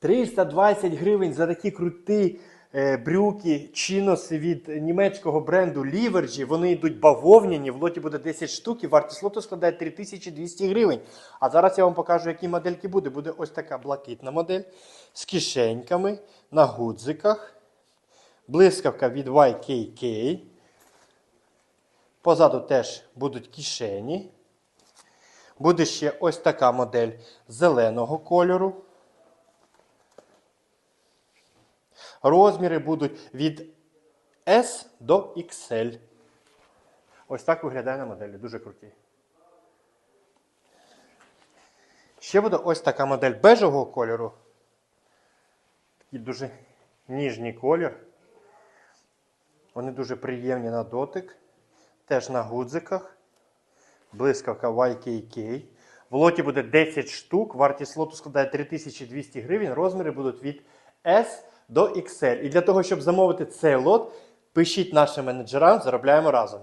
320 гривень за такі круті е, брюки, чиноси від німецького бренду Ліверджі. Вони йдуть бавовняні, в лоті буде 10 штук і вартість лоту складає 3200 гривень. А зараз я вам покажу, які модельки буде. Буде ось така блакитна модель з кишеньками на гудзиках. Блискавка від YKK. Позаду теж будуть кишені. Буде ще ось така модель зеленого кольору. Розміри будуть від S до XL. Ось так виглядає на моделі. Дуже круті. Ще буде ось така модель бежевого кольору. Такий дуже ніжний колір. Вони дуже приємні на дотик. Теж на гудзиках. Блискавка YKK. В лоті буде 10 штук. Вартість лоту складає 3200 гривень. Розміри будуть від S до XL. І для того, щоб замовити цей лот, пишіть нашим менеджерам, заробляємо разом.